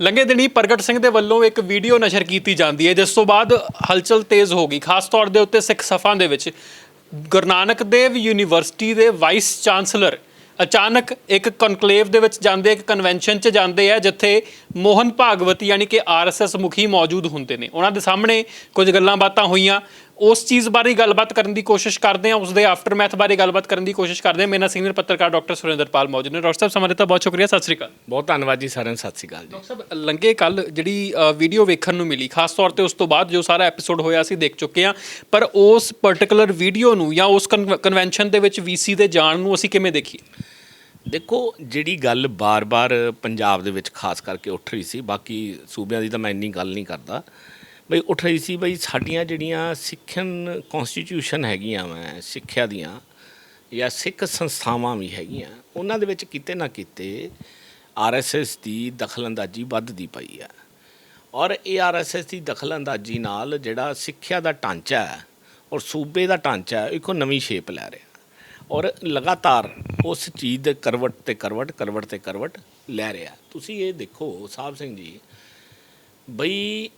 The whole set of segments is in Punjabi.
ਲੰਘੇ ਦਿਨੀ ਪ੍ਰਗਟ ਸਿੰਘ ਦੇ ਵੱਲੋਂ ਇੱਕ ਵੀਡੀਓ ਨਸ਼ਰ ਕੀਤੀ ਜਾਂਦੀ ਹੈ, ਜਿਸ ਤੋਂ ਬਾਅਦ ਹਲਚਲ ਤੇਜ਼ ਹੋ ਗਈ। ਖਾਸ ਤੌਰ ਦੇ ਉੱਤੇ ਸਿੱਖ ਸਫਾਂ ਦੇ ਵਿੱਚ ਗੁਰੂ ਨਾਨਕ ਦੇਵ ਯੂਨੀਵਰਸਿਟੀ ਦੇ ਵਾਈਸ ਚਾਂਸਲਰ ਅਚਾਨਕ ਇੱਕ ਕਨਕਲੇਵ ਦੇ ਵਿੱਚ ਜਾਂਦੇ, ਇੱਕ ਕਨਵੈਨਸ਼ਨ 'ਚ ਜਾਂਦੇ ਆ, ਜਿੱਥੇ ਮੋਹਨ ਭਾਗਵਤੀ ਯਾਨੀ ਕਿ ਆਰਐਸਐਸ ਮੁਖੀ ਮੌਜੂਦ ਹੁੰਦੇ ਨੇ। ਉਹਨਾਂ ਦੇ ਸਾਹਮਣੇ ਕੁਝ ਗੱਲਾਂ ਬਾਤਾਂ ਹੋਈਆਂ। ਉਸ ਚੀਜ਼ ਬਾਰੇ ਗੱਲਬਾਤ ਕਰਨ ਦੀ ਕੋਸ਼ਿਸ਼ ਕਰਦੇ ਆ ਉਸ ਦੇ ਆਫਟਰਮੈਥ ਬਾਰੇ ਗੱਲਬਾਤ ਕਰਨ ਦੀ ਕੋਸ਼ਿਸ਼ ਕਰਦੇ ਆ ਮੇਰੇ ਨਾਲ ਸੀਨੀਅਰ ਪੱਤਰਕਾਰ ਡਾਕਟਰ ਸੁਰਿੰਦਰਪਾਲ ਮੌਜੂਦ ਨੇ। ਡਾਕਟਰ ਸਾਹਿਬ ਸਮਾਂ ਦਿੱਤਾ ਬਹੁਤ ਸ਼ੁਕਰੀਆ ਸਤਿ ਸ੍ਰੀ ਅਕਾਲ। ਬਹੁਤ ਧੰਨਵਾਦ ਜੀ ਸਾਰਿਆਂ ਨੂੰ ਸਤਿ ਸ਼੍ਰੀ ਅਕਾਲ ਜੀ। ਡਾਕਟਰ ਸਾਹਿਬ ਲੰਗੇ ਕੱਲ ਜਿਹੜੀ ਵੀਡੀਓ ਵੇਖਣ ਨੂੰ ਮਿਲੀ ਖਾਸ ਤੌਰ ਤੇ ਉਸ ਤੋਂ ਬਾਅਦ ਜੋ ਸਾਰਾ ਐਪੀਸੋਡ ਹੋਇਆ ਸੀ ਦੇਖ ਚੁੱਕੇ ਆ ਪਰ ਉਸ ਪਾਰਟਿਕੂਲਰ ਵੀਡੀਓ ਨੂੰ ਜਾਂ ਉਸ ਕਨਵੈਨਸ਼ਨ ਦੇ ਵਿੱਚ ਵੀਸੀ ਦੇ ਜਾਣ ਨੂੰ ਅਸੀਂ ਕਿਵੇਂ ਦੇਖੀਏ? ਦੇਖੋ ਜਿਹੜੀ ਗੱਲ ਬਾਰ-ਬਾਰ ਪੰਜਾਬ ਦੇ ਵਿੱਚ ਖਾਸ ਕਰਕੇ ਉੱਠ ਰਹੀ ਸੀ ਬਾਕੀ ਸੂਬਿਆਂ ਦੀ ਤਾਂ ਮੈਂ ਇੰਨੀ ਗੱਲ ਨਹੀਂ ਕਰਦਾ। ਬਈ ਉੱਠ ਰਹੀ ਸੀ ਬਈ ਸਾਡੀਆਂ ਜਿਹੜੀਆਂ ਸਿੱਖਣ ਕਨਸਟੀਟਿਊਸ਼ਨ ਹੈਗੀਆਂ ਮੈਂ, ਸਿੱਖਿਆ ਦੀਆਂ ਜਾਂ ਸਿੱਖ ਸੰਸਥਾਵਾਂ ਵੀ ਹੈਗੀਆਂ, ਉਹਨਾਂ ਦੇ ਵਿੱਚ ਕਿਤੇ ਨਾ ਕਿਤੇ ਆਰਐਸਐਸ ਦੀ ਦਖਲਅੰਦਾਜ਼ੀ ਵੱਧਦੀ ਪਈ ਹੈ ਔਰ ਇਹ ਆਰਐਸਐਸ ਦੀ ਦਖਲਅੰਦਾਜ਼ੀ ਨਾਲ ਜਿਹੜਾ ਸਿੱਖਿਆ ਦਾ ਢਾਂਚਾ ਹੈ ਔਰ ਸੂਬੇ ਦਾ ਢਾਂਚਾ ਹੈ, ਇੱਕੋ ਨਵੀਂ ਸ਼ੇਪ ਲੈ ਰਿਹਾ। ਔਰ ਲਗਾਤਾਰ ਉਸ ਚੀਜ਼ ਦੇ ਕਰਵਟ ਤੇ ਕਰਵਟ ਕਰਵਟ ਤੇ ਕਰਵਟ ਲੈ ਰਿਹਾ। ਤੁਸੀਂ ਇਹ ਦੇਖੋ ਸਾਹਿਬ ਸਿੰਘ ਜੀ, ਬਈ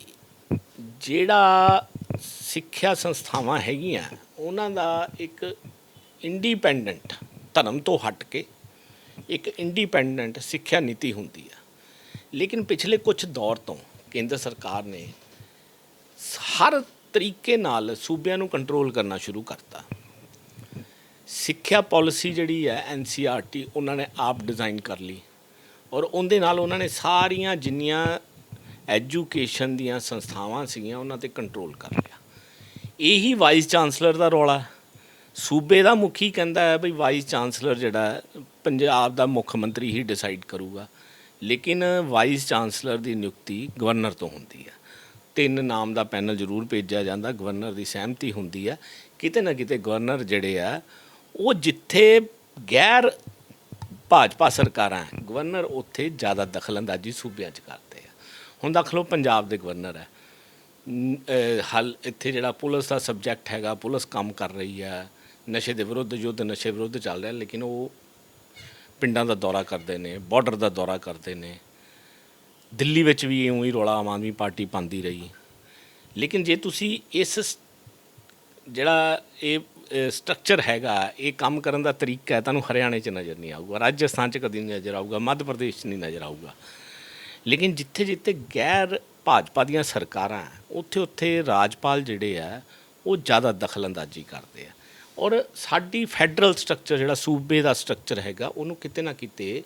ਜਿਹੜਾ ਸਿੱਖਿਆ ਸੰਸਥਾਵਾਂ ਹੈਗੀਆਂ, ਉਹਨਾਂ ਦਾ ਇੱਕ ਇੰਡੀਪੈਂਡੈਂਟ ਧਰਮ ਤੋਂ ਹਟ ਕੇ ਇੱਕ ਇੰਡੀਪੈਂਡੈਂਟ ਸਿੱਖਿਆ ਨੀਤੀ ਹੁੰਦੀ ਆ। ਲੇਕਿਨ ਪਿਛਲੇ ਕੁਝ ਦੌਰ ਤੋਂ ਕੇਂਦਰ ਸਰਕਾਰ ਨੇ ਹਰ ਤਰੀਕੇ ਨਾਲ ਸੂਬਿਆਂ ਨੂੰ ਕੰਟਰੋਲ ਕਰਨਾ ਸ਼ੁਰੂ ਕਰਤਾ। ਸਿੱਖਿਆ ਪਾਲਿਸੀ ਜਿਹੜੀ ਹੈ ਐਨਸੀਆਰਟੀ ਉਹਨਾਂ ਨੇ ਆਪ ਡਿਜ਼ਾਈਨ ਕਰ ਲਈ। ਔਰ ਉਹਦੇ ਨਾਲ ਉਹਨਾਂ ਨੇ ਸਾਰੀਆਂ ਜਿੰਨੀਆਂ ਐਜੂਕੇਸ਼ਨ ਦੀਆਂ ਸੰਸਥਾਵਾਂ ਸੀਗੀਆਂ, ਉਹਨਾਂ ਤੇ ਕੰਟਰੋਲ ਕਰ ਲਿਆ। ਇਹੀ ਵਾਈਸ ਚਾਂਸਲਰ ਦਾ ਰੌਲਾ ਸੂਬੇ ਦਾ ਮੁਖੀ ਕਹਿੰਦਾ ਹੈ ਵੀ ਵਾਈਸ ਚਾਂਸਲਰ ਜਿਹੜਾ ਪੰਜਾਬ ਦਾ ਮੁੱਖ ਮੰਤਰੀ ਹੀ ਡਿਸਾਈਡ ਕਰੂਗਾ। ਲੇਕਿਨ ਵਾਈਸ ਚਾਂਸਲਰ ਦੀ ਨਿਯੁਕਤੀ ਗਵਰਨਰ ਤੋਂ ਹੁੰਦੀ ਹੈ। ਤਿੰਨ ਨਾਮ ਦਾ ਪੈਨਲ ਜ਼ਰੂਰ ਭੇਜਿਆ ਜਾਂਦਾ ਗਵਰਨਰ ਦੀ ਸਹਿਮਤੀ ਹੁੰਦੀ ਹੈ। ਕਿਤੇ ਨਾ ਕਿਤੇ ਗਵਰਨਰ ਜਿਹੜੇ ਆ, ਉਹ ਜਿੱਥੇ ਗੈਰ ਭਾਜਪਾ ਸਰਕਾਰਾਂ ਗਵਰਨਰ ਉੱਥੇ ਜ਼ਿਆਦਾ ਦਖਲਅੰਦਾਜ਼ੀ ਸੂਬਿਆਂ 'ਚ ਕਰ ਹੁਣ ਦੇਖ ਲਓ ਪੰਜਾਬ ਦੇ ਗਵਰਨਰ ਹੈ। ਨ- ਹਲ, ਇੱਥੇ ਜਿਹੜਾ ਪੁਲਿਸ ਦਾ ਸਬਜੈਕਟ ਹੈਗਾ, ਪੁਲਿਸ ਕੰਮ ਕਰ ਰਹੀ ਹੈ। ਨਸ਼ੇ ਦੇ ਵਿਰੁੱਧ, ਯੁੱਧ ਨਸ਼ੇ ਵਿਰੁੱਧ ਚੱਲ ਰਿਹਾ, ਲੇਕਿਨ ਉਹ ਪਿੰਡਾਂ ਦਾ ਦੌਰਾ ਕਰਦੇ ਨੇ ਬਾਰਡਰ ਦਾ ਦੌਰਾ ਕਰਦੇ ਨੇ। ਦਿੱਲੀ ਵਿੱਚ ਵੀ ਇਉਂ ਹੀ ਰੌਲਾ ਆਮ ਆਦਮੀ ਪਾਰਟੀ ਪਾਉਂਦੀ ਰਹੀ। ਲੇਕਿਨ ਜੇ ਤੁਸੀਂ ਇਸ ਸ- ਜਿਹੜਾ ਇਹ ਸਟਰਕਚਰ ਹੈਗਾ, ਇਹ ਕੰਮ ਕਰਨ ਦਾ ਤਰੀਕਾ ਹੈ, ਤੁਹਾਨੂੰ ਹਰਿਆਣੇ 'ਚ ਨਜ਼ਰ ਨਹੀਂ ਆਊਗਾ, ਰਾਜਸਥਾਨ 'ਚ ਕਦੀ ਨਹੀਂ ਨਜ਼ਰ ਆਊਗਾ, ਮੱਧ ਪ੍ਰਦੇਸ਼ 'ਚ ਨਹੀਂ ਨਜ਼ਰ ਆਊਗਾ। ਲੇਕਿਨ ਜਿੱਥੇ ਜਿੱਥੇ ਗੈਰ ਭਾਜਪਾ ਦੀਆਂ ਸਰਕਾਰਾਂ ਉੱਥੇ ਉੱਥੇ ਰਾਜਪਾਲ ਜਿਹੜੇ ਆ ਉਹ ਜ਼ਿਆਦਾ ਦਖਲਅੰਦਾਜ਼ੀ ਕਰਦੇ ਆ। ਔਰ ਸਾਡੀ ਫੈਡਰਲ ਸਟਰਕਚਰ ਜਿਹੜਾ ਸੂਬੇ ਦਾ ਸਟਰਕਚਰ ਹੈਗਾ, ਉਹਨੂੰ ਕਿਤੇ ਨਾ ਕਿਤੇ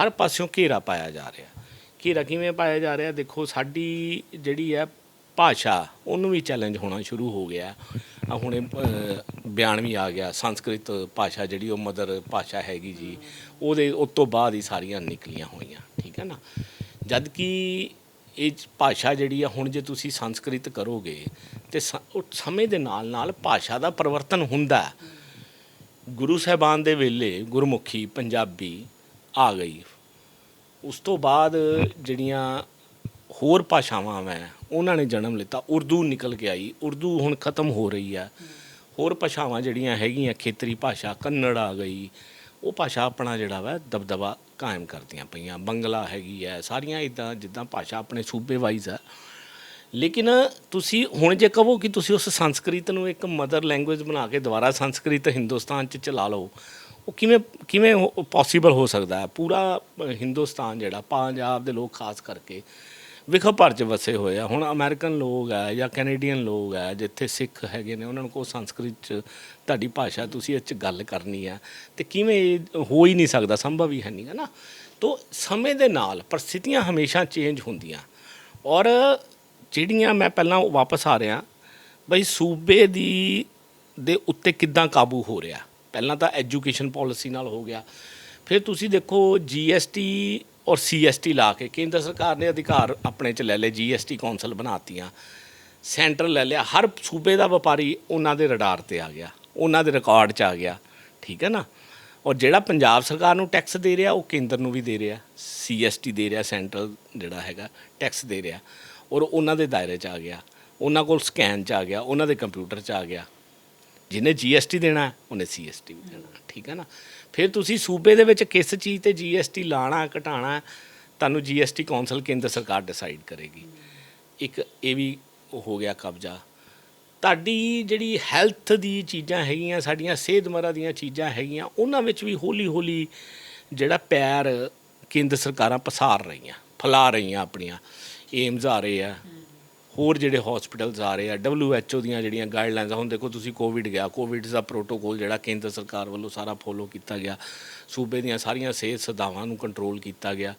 ਹਰ ਪਾਸਿਓਂ ਘੇਰਾ ਪਾਇਆ ਜਾ ਰਿਹਾ। ਘੇਰਾ ਕਿਵੇਂ ਪਾਇਆ ਜਾ ਰਿਹਾ? ਦੇਖੋ, ਸਾਡੀ ਜਿਹੜੀ ਹੈ ਭਾਸ਼ਾ, ਉਹਨੂੰ ਵੀ ਚੈਲੰਜ ਹੋਣਾ ਸ਼ੁਰੂ ਹੋ ਗਿਆ। ਆ ਹੁਣੇ ਬਿਆਨ ਵੀ ਆ ਗਿਆ, ਸੰਸਕ੍ਰਿਤ ਭਾਸ਼ਾ ਜਿਹੜੀ, ਉਹ ਮਦਰ ਭਾਸ਼ਾ ਹੈਗੀ ਜੀ, ਉਹਦੇ ਉਸ ਤੋਂ ਬਾਅਦ ਹੀ ਸਾਰੀਆਂ ਨਿਕਲੀਆਂ ਹੋਈਆਂ, ਠੀਕ ਹੈ ਨਾ? ਜਦ ਕਿ ਇਹ ਭਾਸ਼ਾ ਜਿਹੜੀ ਆ, ਹੁਣ ਜੇ ਤੁਸੀਂ ਸੰਸਕ੍ਰਿਤ ਕਰੋਗੇ, ਤੇ ਸ- ਉਹ ਸਮੇਂ ਦੇ ਨਾਲ ਨਾਲ ਭਾਸ਼ਾ ਦਾ ਪਰਿਵਰਤਨ ਹੁੰਦਾ ਗੁਰੂ ਸਾਹਿਬਾਨ ਦੇ ਵੇਲੇ ਗੁਰਮੁਖੀ, ਪੰਜਾਬੀ ਆ ਗਈ। ਉਸ ਤੋਂ ਬਾਅਦ ਜਿਹੜੀਆਂ ਹੋਰ ਭਾਸ਼ਾਵਾਂ ਮੈਂ ਉਹਨਾਂ ਨੇ ਜਨਮ ਲਿੱਤਾ। ਉਰਦੂ ਨਿਕਲ ਕੇ ਆਈ। ਉਰਦੂ ਹੁਣ ਖਤਮ ਹੋ ਰਹੀ ਆ। ਹੋਰ ਭਾਸ਼ਾਵਾਂ ਜਿਹੜੀਆਂ ਹੈਗੀਆਂ, ਖੇਤਰੀ ਭਾਸ਼ਾ, ਕੰਨੜ ਆ ਗਈ। ਉਹ ਭਾਸ਼ਾ ਆਪਣਾ ਜਿਹੜਾ ਵਾ, ਦਬਦਬਾ ਕਾਇਮ ਕਰਦੀਆਂ ਪਈਆਂ। ਬੰਗਲਾ ਹੈਗੀ ਹੈ, ਸਾਰੀਆਂ ਇਦਾਂ ਜਿੱਦਾਂ ਭਾਸ਼ਾ ਆਪਣੇ ਸੂਬੇ ਵਾਈਜ਼ ਆ। ਲੇਕਿਨ ਤੁਸੀਂ ਹੁਣ ਜੇ ਕਹੋ ਕਿ ਤੁਸੀਂ ਉਸ ਸੰਸਕ੍ਰਿਤ ਨੂੰ ਇੱਕ ਮਦਰ ਲੈਂਗੁਏਜ ਬਣਾ ਕੇ ਦੁਬਾਰਾ ਸੰਸਕ੍ਰਿਤ ਹਿੰਦੁਸਤਾਨ 'ਚ ਚਲਾ ਲਓ, ਉਹ ਕਿਵੇਂ ਕਿਵੇਂ ਪੋਸੀਬਲ ਹੋ ਸਕਦਾ ਹੈ? ਪੂਰਾ ਹਿੰਦੁਸਤਾਨ ਜਿਹੜਾ, ਪੰਜਾਬ ਦੇ ਲੋਕ ਖਾਸ ਕਰਕੇ ਵਿਖਾ ਭਰ 'ਚ ਵਸੇ ਹੋਏ ਆ। ਹੁਣ ਅਮਰੀਕਨ ਲੋਕ ਆ ਜਾਂ ਕੈਨੇਡੀਅਨ ਲੋਕ ਆ, ਜਿੱਥੇ ਸਿੱਖ ਹੈਗੇ ਨੇ, ਉਹਨਾਂ ਨੂੰ ਕੋ ਸੰਸਕ੍ਰਿਤ 'ਚ ਤੁਹਾਡੀ ਭਾਸ਼ਾ ਤੁਸੀਂ ਇਹ 'ਚ ਗੱਲ ਕਰਨੀ ਆ। ਤੇ ਕਿਵੇਂ ਇਹ ਹੋ ਹੀ ਨਹੀਂ ਸਕਦਾ, ਸੰਭਵ ਹੀ ਹੈ ਨਹੀਂ, ਹੈ ਨਾ? ਤੋ ਸਮੇਂ ਦੇ ਨਾਲ ਪਰਿਸਥਿਤੀਆਂ ਹਮੇਸ਼ਾ ਚੇਂਜ ਹੁੰਦੀਆਂ। ਔਰ ਜਿਹੜੀਆਂ ਮੈਂ ਪਹਿਲਾਂ ਵਾਪਸ ਆ ਰਿਹਾ, ਬਈ ਸੂਬੇ ਦੀ, ਦੇ ਉੱਤੇ ਕਿੱਦਾਂ ਕਾਬੂ ਹੋ ਰਿਹਾ? ਪਹਿਲਾਂ ਤਾਂ ਐਜੂਕੇਸ਼ਨ ਪਾਲਿਸੀ ਨਾਲ ਹੋ ਗਿਆ। ਫਿਰ ਤੁਸੀਂ ਦੇਖੋ ਜੀਐਸਟੀ ਔਰ ਸੀਐਸਟੀ ਲਾ ਕੇ ਕੇਂਦਰ ਸਰਕਾਰ ਨੇ ਅਧਿਕਾਰ ਆਪਣੇ ਚ ਲੈ ਲਏ ਜੀਐਸਟੀ ਕੌਂਸਲ ਬਣਾਤੀਆਂ। ਸੈਂਟਰ ਲੈ ਲਿਆ। ਹਰ ਸੂਬੇ ਦਾ ਵਪਾਰੀ ਉਹਨਾਂ ਦੇ ਰਡਾਰ ਤੇ ਆ ਗਿਆ। ਉਹਨਾਂ ਦੇ ਰਿਕਾਰਡ 'ਚ ਆ ਗਿਆ। ਠੀਕ ਹੈ ਨਾ? ਔਰ ਜਿਹੜਾ ਪੰਜਾਬ ਸਰਕਾਰ ਨੂੰ ਟੈਕਸ ਦੇ ਰਿਹਾ, ਉਹ ਕੇਂਦਰ ਨੂੰ ਵੀ ਦੇ ਰਿਹਾ। ਸੀਐਸਟੀ ਦੇ ਰਿਹਾ, ਸੈਂਟਰ ਜਿਹੜਾ ਹੈਗਾ ਟੈਕਸ ਦੇ ਰਿਹਾ। ਔਰ ਉਹਨਾਂ ਦੇ ਦਾਇਰੇ 'ਚ ਆ ਗਿਆ। ਉਹਨਾਂ ਕੋਲ ਸਕੈਨ 'ਚ ਆ ਗਿਆ। ਉਹਨਾਂ ਦੇ ਕੰਪਿਊਟਰ 'ਚ ਆ ਗਿਆ। ਜਿਹਨੇ ਜੀਐਸਟੀ ਦੇਣਾ ਹੈ, ਉਹਨੇ ਸੀਐਸਟੀ ਵੀ ਦੇਣਾ ਠੀਕ ਹੈ ਨਾ? ਫਿਰ ਤੁਸੀਂ ਸੂਬੇ ਦੇ ਵਿੱਚ ਕਿਸ ਚੀਜ਼ ਤੇ ਜੀਐਸਟੀ ਲਾਣਾ ਘਟਾਣਾ ਤੁਹਾਨੂੰ ਜੀਐਸਟੀ ਕੌਂਸਲ ਕੇਂਦਰ ਸਰਕਾਰ ਡਿਸਾਈਡ ਕਰੇਗੀ। ਇੱਕ ਇਹ ਵੀ ਹੋ ਗਿਆ ਕਬਜ਼ਾ। ਤੁਹਾਡੀ ਜਿਹੜੀ ਹੈਲਥ ਦੀ ਚੀਜ਼ਾਂ ਹੈਗੀਆਂ ਸਾਡੀਆਂ ਸਿਹਤਮਰਾ ਦੀਆਂ ਚੀਜ਼ਾਂ ਹੈਗੀਆਂ ਉਹਨਾਂ ਵਿੱਚ ਵੀ ਹੌਲੀ ਹੌਲੀ ਜਿਹੜਾ ਪੈਰ ਕੇਂਦਰ ਸਰਕਾਰਾਂ ਪਸਾਰ ਰਹੀਆਂ ਫੈਲਾ ਰਹੀਆਂ ਆਪਣੀਆਂ। ਏਮਜ਼ ਆ ਰਹੇ ਆ। ਹੋਰ ਜਿਹੜੇ ਹਸਪੀਟਲਸ ਆ ਰਹੇ ਆ WHO ਦੀਆਂ ਜਿਹੜੀਆਂ ਗਾਈਡਲਾਈਨਸ ਆ, ਹੁਣ ਦੇਖੋ ਤੁਸੀਂ ਕੋਵਿਡ ਗਿਆ ਕੋਵਿਡ ਦਾ ਪ੍ਰੋਟੋਕੋਲ ਜਿਹੜਾ ਕੇਂਦਰ ਸਰਕਾਰ ਵੱਲੋਂ ਸਾਰਾ ਫੋਲੋ ਕੀਤਾ ਗਿਆ, ਸੂਬੇ ਦੀਆਂ ਸਾਰੀਆਂ ਸਿਹਤ ਸਦਾਵਾਂ ਨੂੰ ਕੰਟਰੋਲ ਕੀਤਾ ਗਿਆ।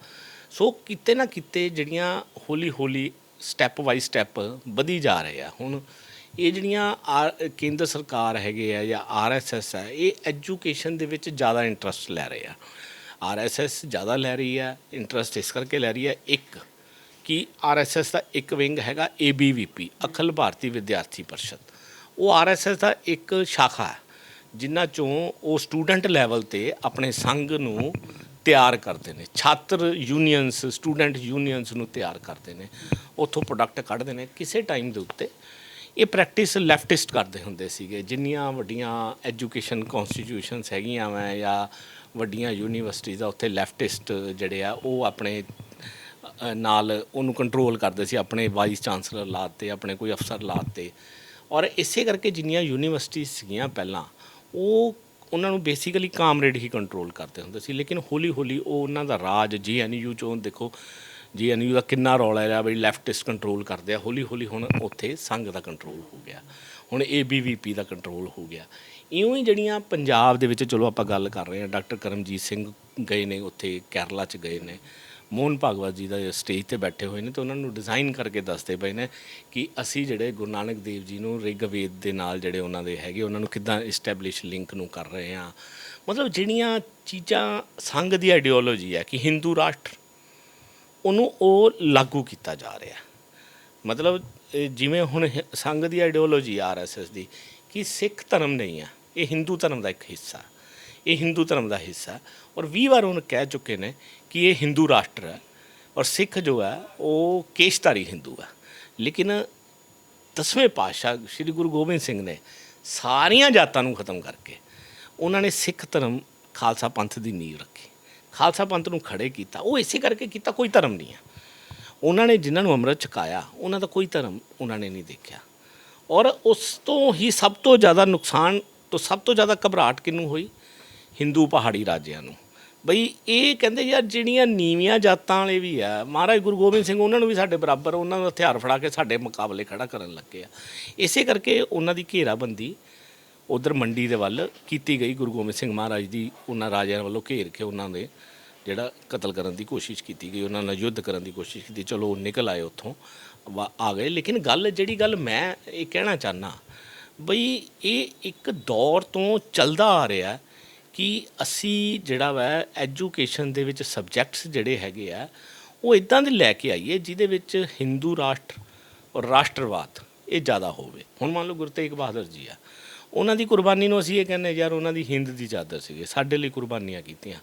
ਸੋ ਕਿਤੇ ਨਾ ਕਿਤੇ ਜਿਹੜੀਆਂ ਹੌਲੀ ਹੌਲੀ ਸਟੈਪ ਬਾਈ ਸਟੈਪ ਵਧੀ ਜਾ ਰਹੇ ਆ। ਹੁਣ ਇਹ ਜਿਹੜੀਆਂ ਆਰ- ਕੇਂਦਰ ਸਰਕਾਰ ਹੈਗੇ ਆ ਜਾਂ ਆਰਐਸਐਸ ਹੈ ਇਹ ਐਜੂਕੇਸ਼ਨ ਦੇ ਵਿੱਚ ਜ਼ਿਆਦਾ ਇੰਟਰਸਟ ਲੈ ਰਹੇ ਆ। ਆਰਐਸਐਸ ਜ਼ਿਆਦਾ ਲੈ ਰਹੀ ਹੈ ਇੰਟਰਸਟ ਇਸ ਕਰਕੇ ਲੈ ਰਹੀ ਹੈ ਇੱਕ ਕਿ ਆਰਐਸਐਸ ਦਾ ਇੱਕ ਵਿੰਗ ਹੈਗਾ ਏਬੀਵੀਪੀ, ਅਖਿਲ ਭਾਰਤੀ ਵਿਦਿਆਰਥੀ ਪਰਿਸ਼ਦ। ਉਹ ਆਰਐਸਐਸ ਦਾ ਇੱਕ ਸ਼ਾਖਾ ਹੈ, ਜਿਨ੍ਹਾਂ ਚੋਂ ਉਹ ਸਟੂਡੈਂਟ ਲੈਵਲ ਤੇ ਆਪਣੇ ਸੰਘ ਨੂੰ ਤਿਆਰ ਕਰਦੇ ਨੇ, ਛਾਤਰ ਯੂਨੀਅਨਸ, ਸਟੂਡੈਂਟ ਯੂਨੀਅਨਸ ਨੂੰ ਤਿਆਰ ਕਰਦੇ ਨੇ। ਉੱਥੋਂ ਪ੍ਰੋਡਕਟ ਕੱਢਦੇ ਨੇ, ਕਿਸੇ ਟਾਈਮ ਦੇ ਉੱਤੇ ਇਹ ਪ੍ਰੈਕਟਿਸ ਲੈਫਟਿਸਟ ਕਰਦੇ ਹੁੰਦੇ ਸੀਗੇ, ਜਿੰਨੀਆਂ ਵੱਡੀਆਂ ਐਜੂਕੇਸ਼ਨ ਕਨਸਟੀਟਿਊਸ਼ਨਸ ਹੈਗੀਆਂ ਵਾ ਜਾਂ ਵੱਡੀਆਂ ਯੂਨੀਵਰਸਿਟੀਜ਼ ਆ, ਉੱਥੇ ਲੈਫਟਿਸਟ ਜਿਹੜੇ ਆ, ਉਹ ਆਪਣੇ ਨਾਲ ਉਹਨੂੰ ਕੰਟਰੋਲ ਕਰਦੇ ਸੀ, ਆਪਣੇ ਵਾਈਸ ਚਾਂਸਲਰ ਲਾਤੇ, ਆਪਣੇ ਕੋਈ ਅਫਸਰ ਲਾਤੇ। ਔਰ ਇਸੇ ਕਰਕੇ ਜਿੰਨੀਆਂ ਯੂਨੀਵਰਸਿਟੀ ਸੀਗੀਆਂ ਪਹਿਲਾਂ, ਉਹ ਉਹਨਾਂ ਨੂੰ ਬੇਸਿਕਲੀ ਕਾਮਰੇਡ ਹੀ ਕੰਟਰੋਲ ਕਰਦੇ ਹੁੰਦੇ ਸੀ। ਲੇਕਿਨ ਹੌਲੀ ਹੌਲੀ ਉਹ ਉਹਨਾਂ ਦਾ ਰਾਜ ਜੀਐਨਯੂ ਚੋਂ ਦੇਖੋ ਜੀਐਨਯੂ ਦਾ ਕਿੰਨਾ ਰੌਲਾ ਰਿਹਾ, ਬਈ ਲੈਫਟਿਸਟ ਕੰਟਰੋਲ ਕਰਦੇ ਆ ਹੌਲੀ ਹੌਲੀ ਹੁਣ ਉੱਥੇ ਸੰਘ ਦਾ ਕੰਟਰੋਲ ਹੋ ਗਿਆ। ਹੁਣ ਏਬੀਵੀਪੀ ਦਾ ਕੰਟਰੋਲ ਹੋ ਗਿਆ। ਇਉਂ ਹੀ ਜਿਹੜੀਆਂ ਪੰਜਾਬ ਦੇ ਵਿੱਚ, ਚਲੋ ਆਪਾਂ ਗੱਲ ਕਰ ਰਹੇ ਹਾਂ, ਡਾਕਟਰ ਕਰਮਜੀਤ ਸਿੰਘ ਗਏ ਨੇ, ਉੱਥੇ ਕੇਰਲਾ ਚ ਗਏ ਨੇ। ਮੋਹਨ ਭਾਗਵਤ ਜੀ ਦਾ ਸਟੇਜ ਤੇ ਬੈਠੇ ਹੋਏ ਨੇ ਤੇ ਉਹਨਾਂ ਨੂੰ ਡਿਜ਼ਾਈਨ ਕਰਕੇ ਦੱਸਦੇ ਪਏ ਨੇ ਕਿ ਅਸੀਂ ਜਿਹੜੇ ਗੁਰੂ ਨਾਨਕ ਦੇਵ ਜੀ ਨੂੰ ਰਿਗਵੇਦ ਦੇ ਨਾਲ ਜਿਹੜੇ ਉਹਨਾਂ ਦੇ ਹੈਗੇ, ਉਹਨਾਂ ਨੂੰ ਕਿੱਦਾਂ ਇਸਟੈਬਲਿਸ਼ ਲਿੰਕ ਨੂੰ ਕਰ ਰਹੇ ਆ ਮਤਲਬ ਜਿਹੜੀਆਂ ਚੀਜ਼ਾਂ ਸੰਘ ਦੀ ਆਈਡੀਓਲੋਜੀ ਹੈ ਕਿ ਹਿੰਦੂ ਰਾਸ਼ਟਰ, ਉਹਨੂੰ ਉਹ ਲਾਗੂ ਕੀਤਾ ਜਾ ਰਿਹਾ ਮਤਲਬ ਜਿਵੇਂ ਹੁਣ ਸੰਘ ਦੀ ਆਈਡੀਓਲੋਜੀ ਆਰਐਸਐਸ ਦੀ, ਕਿ ਸਿੱਖ ਧਰਮ ਨਹੀਂ ਆ ਇਹ ਹਿੰਦੂ ਧਰਮ ਦਾ ਇੱਕ ਹਿੱਸਾ ਇਹ ਹਿੰਦੂ ਧਰਮ ਦਾ ਹਿੱਸਾ ਔਰ 20 ਵਾਰ ਉਹਨੇ ਕਹਿ ਚੁੱਕੇ ਨੇ ਕਿ ਇਹ ਹਿੰਦੂ ਰਾਸ਼ਟਰ ਹੈ। ਔਰ ਸਿੱਖ ਜੋ ਹੈ, ਉਹ ਕੇਸ਼ਧਾਰੀ ਹਿੰਦੂ ਹੈ। ਲੇਕਿਨ ਦਸਵੇਂ ਪਾਤਸ਼ਾਹ ਸ੍ਰੀ ਗੁਰੂ ਗੋਬਿੰਦ ਸਿੰਘ ਨੇ ਸਾਰੀਆਂ ਜਾਤਾਂ ਨੂੰ ਖਤਮ ਕਰਕੇ ਉਹਨਾਂ ਨੇ ਸਿੱਖ ਧਰਮ ਖਾਲਸਾ ਪੰਥ ਦੀ ਨੀਂਹ ਰੱਖੀ। ਖਾਲਸਾ ਪੰਥ ਨੂੰ ਖੜੇ ਕੀਤਾ। ਉਹ ਇਸੇ ਕਰਕੇ ਕੀਤਾ, ਕੋਈ ਧਰਮ ਨਹੀਂ ਹੈ। ਉਹਨਾਂ ਨੇ ਜਿਨ੍ਹਾਂ ਨੂੰ ਅੰਮ੍ਰਿਤ ਛਕਾਇਆ, ਉਹਨਾਂ ਦਾ ਕੋਈ ਧਰਮ ਉਹਨਾਂ ਨੇ ਨਹੀਂ ਦੇਖਿਆ। ਔਰ ਉਸ ਤੋਂ ਹੀ ਸਭ ਤੋਂ ਜ਼ਿਆਦਾ ਨੁਕਸਾਨ ਤੋਂ ਸਭ ਤੋਂ ਜ਼ਿਆਦਾ ਘਬਰਾਹਟ ਕਿਹਨੂੰ ਹੋਈ? ਹਿੰਦੂ ਪਹਾੜੀ ਰਾਜਿਆਂ ਨੂੰ। ਬਈ ਇਹ ਕਹਿੰਦੇ ਯਾਰ ਜਿਹੜੀਆਂ ਨੀਵੀਆਂ ਜਾਤਾਂ ਵਾਲੇ ਵੀ ਆ, ਮਹਾਰਾਜ ਗੁਰੂ ਗੋਬਿੰਦ ਸਿੰਘ ਉਹਨਾਂ ਨੂੰ ਵੀ ਸਾਡੇ ਬਰਾਬਰ, ਉਹਨਾਂ ਨੂੰ ਹਥਿਆਰ ਫੜਾ ਕੇ ਸਾਡੇ ਮੁਕਾਬਲੇ ਖੜਾ ਕਰਨ ਲੱਗੇ ਆ। ਇਸੇ ਕਰਕੇ ਉਹਨਾਂ ਦੀ ਘੇਰਾਬੰਦੀ ਉਧਰ ਮੰਡੀ ਦੇ ਵੱਲ ਕੀਤੀ ਗਈ, ਗੁਰੂ ਗੋਬਿੰਦ ਸਿੰਘ ਮਹਾਰਾਜ ਦੀ ਉਹਨਾਂ ਰਾਜਿਆਂ ਵੱਲੋਂ ਘੇਰ ਕੇ ਉਹਨਾਂ ਦੇ ਜਿਹੜਾ ਕਤਲ ਕਰਨ ਦੀ ਕੋਸ਼ਿਸ਼ ਕੀਤੀ ਗਈ, ਉਹਨਾਂ ਨਾਲ ਯੁੱਧ ਕਰਨ ਦੀ ਕੋਸ਼ਿਸ਼ ਕੀਤੀ, ਚਲੋ ਉਹ ਨਿਕਲ ਆਏ ਉੱਥੋਂ, ਵਾ- ਆ ਗਏ। ਲੇਕਿਨ ਗੱਲ, ਜਿਹੜੀ ਗੱਲ ਮੈਂ ਇਹ ਕਹਿਣਾ ਚਾਹਨਾ ਬਈ ਇਹ ਇੱਕ ਦੌਰ ਤੋਂ ਚੱਲਦਾ ਆ ਰਿਹਾ ਕਿ ਅਸੀਂ ਜਿਹੜਾ ਵਾ ਐਜੂਕੇਸ਼ਨ ਦੇ ਵਿੱਚ ਸਬਜੈਕਟਸ ਜਿਹੜੇ ਹੈਗੇ ਆ, ਉਹ ਇਦਾਂ ਦੇ ਲੈ ਕੇ ਆਈਏ ਜਿਹਦੇ ਵਿੱਚ ਹਿੰਦੂ ਰਾਸ਼ਟਰ ਔਰ ਰਾਸ਼ਟਰਵਾਦ ਇਹ ਜ਼ਿਆਦਾ ਹੋਵੇ। ਹੁਣ ਮੰਨ ਲਓ ਗੁਰੂ ਤੇਗ ਬਹਾਦਰ ਜੀ ਆ। ਉਹਨਾਂ ਦੀ ਕੁਰਬਾਨੀ ਨੂੰ ਅਸੀਂ ਇਹ ਕਹਿੰਦੇ ਯਾਰ ਉਹਨਾਂ ਦੀ ਹਿੰਦ ਦੀ ਚਾਦਰ ਸੀਗੇ, ਸਾਡੇ ਲਈ ਕੁਰਬਾਨੀਆਂ ਕੀਤੀਆਂ।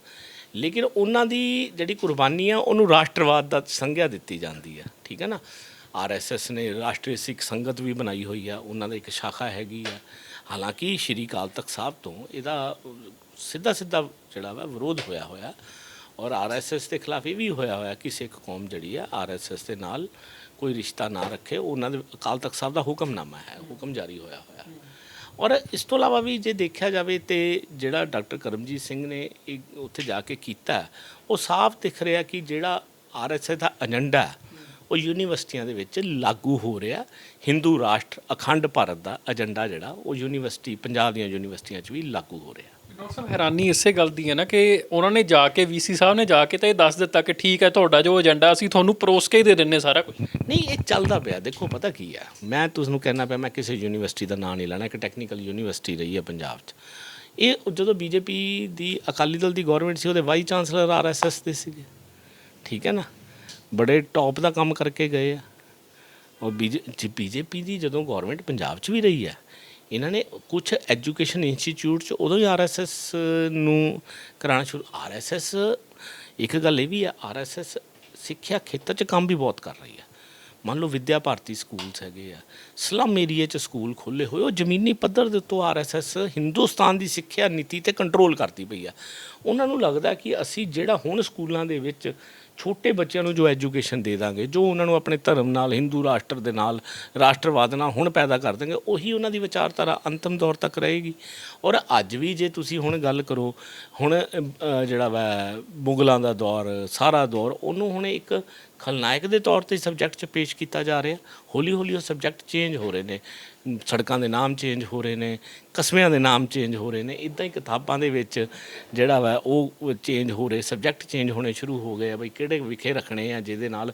ਲੇਕਿਨ ਉਹਨਾਂ ਦੀ ਜਿਹੜੀ ਕੁਰਬਾਨੀ ਆ, ਉਹਨੂੰ ਰਾਸ਼ਟਰਵਾਦ ਦਾ ਸੰਗਿਆ ਦਿੱਤੀ ਜਾਂਦੀ ਆ। ਠੀਕ ਹੈ ਨਾ? ਆਰਐਸਐਸ ਨੇ ਰਾਸ਼ਟਰੀ ਸਿੱਖ ਸੰਗਤ ਵੀ ਬਣਾਈ ਹੋਈ ਆ, ਉਹਨਾਂ ਦਾ ਇੱਕ ਸ਼ਾਖਾ ਹੈਗੀ ਆ। ਹਾਲਾਂਕਿ ਸ਼੍ਰੀ ਅਕਾਲ ਤਖਤ ਸਾਹਿਬ ਤੋਂ ਇਹਦਾ ਸਿੱਧਾ ਸਿੱਧਾ ਜਿਹੜਾ ਵਾ ਵਿਰੋਧ ਹੋਇਆ ਹੋਇਆ। ਔਰ ਆਰਐਸਐਸ ਦੇ ਖਿਲਾਫ ਇਹ ਵੀ ਹੋਇਆ ਹੋਇਆ ਕਿ ਸਿੱਖ ਕੌਮ ਜਿਹੜੀ ਆ ਆਰਐਸਐਸ ਦੇ ਨਾਲ ਕੋਈ ਰਿਸ਼ਤਾ ਨਾ ਰੱਖੇ। ਉਹਨਾਂ ਦੇ ਅਕਾਲ ਤਖਤ ਸਾਹਿਬ ਦਾ ਹੁਕਮਨਾਮਾ ਹੈ, ਹੁਕਮ ਜਾਰੀ ਹੋਇਆ ਹੋਇਆ। ਔਰ ਇਸ ਤੋਂ ਇਲਾਵਾ ਵੀ ਜੇ ਦੇਖਿਆ ਜਾਵੇ ਤੇ ਜਿਹੜਾ ਡਾਕਟਰ ਕਰਮਜੀਤ ਸਿੰਘ ਨੇ ਉੱਥੇ ਜਾ ਕੇ ਕੀਤਾ, ਉਹ ਸਾਫ਼ ਦਿਖ ਰਿਹਾ ਕਿ ਜਿਹੜਾ ਆਰਐਸਐਸ ਦਾ ਏਜੰਡਾ ਉਹ ਯੂਨੀਵਰਸਿਟੀਆਂ ਦੇ ਵਿੱਚ ਲਾਗੂ ਹੋ ਰਿਹਾ। ਹਿੰਦੂ ਰਾਸ਼ਟਰ ਅਖੰਡ ਭਾਰਤ ਦਾ ਏਜੰਡਾ ਜਿਹੜਾ, ਉਹ ਯੂਨੀਵਰਸਿਟੀ, ਪੰਜਾਬ ਦੀਆਂ ਯੂਨੀਵਰਸਿਟੀਆਂ 'ਚ ਵੀ ਲਾਗੂ ਹੋ ਰਿਹਾ। ਡਾਕਟਰ ਸਾਹਿਬ ਹੈਰਾਨੀ ਇਸੇ ਗੱਲ ਦੀ ਹੈ ਨਾ ਕਿ ਉਹਨਾਂ ਨੇ ਜਾ ਕੇ ਵੀਸੀ ਸਾਹਿਬ ਨੇ ਜਾ ਕੇ ਤਾਂ ਇਹ ਦੱਸ ਦਿੱਤਾ ਕਿ ਠੀਕ ਹੈ ਤੁਹਾਡਾ ਜੋ ਏਜੰਡਾ ਅਸੀਂ ਤੁਹਾਨੂੰ ਪਰੋਸ ਕੇ ਹੀ ਦੇ ਦਿੰਨੇ ਸਾਰਾ ਕੁਝ ਨਹੀਂ, ਇਹ ਚੱਲਦਾ ਪਿਆ। ਦੇਖੋ, ਪਤਾ ਕੀ ਹੈ? ਮੈਂ ਤੁਹਾਨੂੰ ਕਹਿਣਾ ਪਿਆ, ਮੈਂ ਕਿਸੇ ਯੂਨੀਵਰਸਿਟੀ ਦਾ ਨਾਂ ਨਹੀਂ ਲੈਣਾ, ਇੱਕ ਟੈਕਨੀਕਲ ਯੂਨੀਵਰਸਿਟੀ ਰਹੀ ਹੈ ਪੰਜਾਬ 'ਚ। ਇਹ ਜਦੋਂ ਬੀਜੇਪੀ ਦੀ ਅਕਾਲੀ ਦਲ ਦੀ ਗਵਰਨਮੈਂਟ ਸੀ, ਉਹਦੇ ਵਾਈਸ ਚਾਂਸਲਰ ਆਰਐਸਐਸ ਦੇ ਸੀਗੇ। ਠੀਕ ਹੈ ਨਾ? ਬੜੇ ਟੌਪ ਦਾ ਕੰਮ ਕਰਕੇ ਗਏ ਆ। ਔਰ ਬੀਜੇਪੀ ਦੀ ਜਦੋਂ ਗਵਰਨਮੈਂਟ ਪੰਜਾਬ 'ਚ ਵੀ ਰਹੀ ਹੈ ਇਹਨਾਂ ਨੇ ਕੁਝ ਐਜੂਕੇਸ਼ਨ ਇੰਸਟੀਚਿਊਟ 'ਚ ਉਦੋਂ ਹੀ ਆਰਐਸਐਸ ਨੂੰ ਕਰਾਉਣਾ ਸ਼ੁਰੂ, ਆਰਐਸਐਸ ਇੱਕ ਗੱਲ ਇਹ ਵੀ ਹੈ ਆਰਐਸਐਸ ਸਿੱਖਿਆ ਖੇਤਰ 'ਚ ਕੰਮ ਵੀ ਬਹੁਤ ਕਰ ਰਹੀ ਹੈ ਮੰਨ ਲਓ ਵਿਦਿਆ ਭਾਰਤੀ ਸਕੂਲਸ ਹੈਗੇ ਆ ਸਲਮ ਏਰੀਆ 'ਚ ਸਕੂਲ ਖੋਲੇ ਹੋਏ, ਉਹ ਜ਼ਮੀਨੀ ਪੱਧਰ ਦੇ ਉੱਤੋਂ ਆਰਐਸਐਸ ਹਿੰਦੁਸਤਾਨ ਦੀ ਸਿੱਖਿਆ ਨੀਤੀ ਤੇ ਕੰਟਰੋਲ ਕਰਦੀ ਪਈ ਆ। ਉਹਨਾਂ ਨੂੰ ਲੱਗਦਾ ਕਿ ਅਸੀਂ ਜਿਹੜਾ ਹੁਣ ਸਕੂਲਾਂ ਦੇ ਵਿੱਚ ਛੋਟੇ ਬੱਚਿਆਂ ਨੂੰ ਜੋ ਐਜੂਕੇਸ਼ਨ ਦੇ ਦਾਂਗੇ, ਜੋ ਉਹਨਾਂ ਨੂੰ ਆਪਣੇ ਧਰਮ ਨਾਲ, ਹਿੰਦੂ ਰਾਸ਼ਟਰ ਦੇ ਨਾਲ, ਰਾਸ਼ਟਰਵਾਦ ਨਾਲ ਹੁਣ ਪੈਦਾ ਕਰ ਦਾਂਗੇ ਉਹੀ ਉਹਨਾਂ ਦੀ ਵਿਚਾਰਧਾਰਾ ਅੰਤਮ ਦੌਰ ਤੱਕ ਰਹੇਗੀ। ਔਰ ਅੱਜ ਵੀ ਜੇ ਤੁਸੀਂ ਹੁਣ ਗੱਲ ਕਰੋ, ਹੁਣ ਜਿਹੜਾ ਵਾ, ਮੁਗਲਾਂ ਦਾ ਦੌਰ, ਸਾਰਾ ਦੌਰ, ਉਹਨੂੰ ਹੁਣ ਇੱਕ ਖਲਨਾਇਕ ਦੇ ਤੌਰ ਤੇ ਸਬਜੈਕਟ 'ਚ ਪੇਸ਼ ਕੀਤਾ ਜਾ ਰਿਹਾ। ਹੌਲੀ ਹੌਲੀ ਉਹ ਸਬਜੈਕਟ ਚੇਂਜ ਹੋ ਰਹੇ ਨੇ। ਸੜਕਾਂ ਦੇ ਨਾਮ ਚੇਂਜ ਹੋ ਰਹੇ ਨੇ, ਕਸਬਿਆਂ ਦੇ ਨਾਮ ਚੇਂਜ ਹੋ ਰਹੇ ਨੇ। ਇਦਾਂ ਹੀ ਕਿਤਾਬਾਂ ਦੇ ਵਿੱਚ ਜਿਹੜਾ ਵਾ ਉਹ ਚੇਂਜ ਹੋ ਰਹੇ ਸਬਜੈਕਟ ਚੇਂਜ ਹੋਣੇ ਸ਼ੁਰੂ ਹੋ ਗਏ ਆ, ਬਈ ਕਿਹੜੇ ਵਿਖੇ ਰੱਖਣੇ ਆ, ਜਿਹਦੇ ਨਾਲ